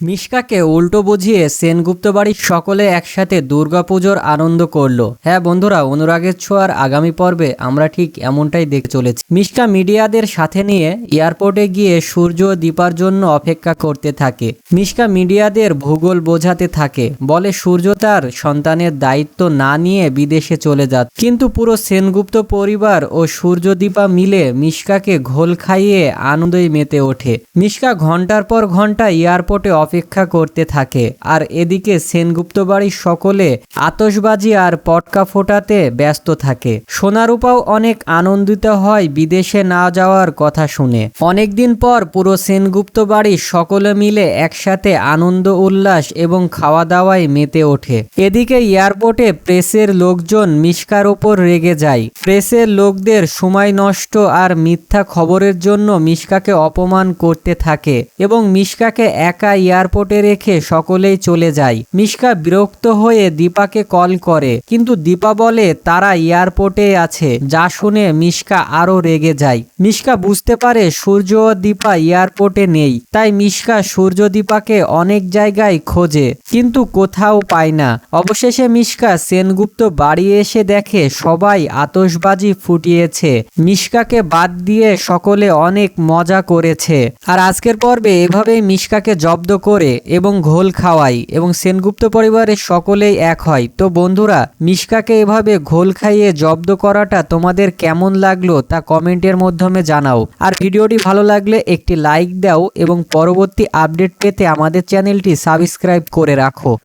মিশকাকে উল্টো বুঝিয়ে সেনগুপ্ত বাড়ির সকলে একসাথে দুর্গাপুজোর আনন্দ করল। হ্যাঁ বন্ধুরা, অনুরাগের ছোঁয়ার আগামী পর্বে আমরা ঠিক এমনটাই দেখে চলেছি। মিশকা মিডিয়াদের সাথে নিয়ে এয়ারপোর্টে গিয়ে সূর্য দীপার জন্য অপেক্ষা করতে থাকে। মিশকা মিডিয়াদের ভূগোল বোঝাতে থাকে। বলে সূর্য তার সন্তানের দায়িত্ব না নিয়ে বিদেশে চলে যাত। কিন্তু পুরো সেনগুপ্ত পরিবার ও সূর্য দীপা মিলে মিশকাকে ঘোল খাইয়ে আনন্দই মেতে ওঠে। মিশকা ঘণ্টার পর ঘণ্টা এয়ারপোর্টে অপেক্ষা করতে থাকে। আর এদিকে সেনগুপ্ত বাড়ির সকলে আতশবাজি আর পটকা ফোটাতে ব্যস্ত থাকে। সোনারূপাও অনেক আনন্দিত হয় বিদেশে না যাওয়ার কথা শুনে। অনেকদিন পর পুরো সেনগুপ্ত বাড়ির সকলে মিলে একসাথে আনন্দ, উল্লাস এবং খাওয়া দাওয়ায় মেতে ওঠে। এদিকে এয়ারপোর্টে প্রেসের লোকজন মিশকার ওপর রেগে যায়। প্রেসের লোকদের সময় নষ্ট আর মিথ্যা খবরের জন্য মিশকাকে অপমান করতে থাকে এবং মিশকাকে একা এয়ারপোর্টে রেখে সকলেই চলে যায়। মিশকা বিরক্ত হয়ে দীপাকে কল করে, কিন্তু দীপা বলে, তারা এয়ারপোর্টে আছে। যা শুনে মিশকা আরও রেগে যায়। মিশকা বুঝতে পারে সূর্য ও দীপা এয়ারপোর্টে নেই, তাই মিশকা সূর্য দীপাকে অনেক জায়গায় খোঁজে, কিন্তু কোথাও পায় না। অবশেষে মিশকা সেনগুপ্ত বাড়ি এসে দেখে সবাই আতশবাজি ফুটিয়েছে। মিশকাকে বাদ দিয়ে সকলে অনেক মজা করেছে। আর আজকের পর্বে এভাবেই মিশকাকে জব্দ করে এবং ঘোল খাওয়াই এবং সেনগুপ্ত পরিবারের সকলেই এক হয়। তো বন্ধুরা, মিশকাকে এভাবে ঘোল খাইয়ে জব্দ করাটা তোমাদের কেমন লাগল তা কমেন্টের মাধ্যমে জানাও। আর ভিডিওটি ভালো লাগলে একটি লাইক দাও এবং পরবর্তী আপডেট পেতে আমাদের চ্যানেলটি সাবস্ক্রাইব করে রাখো।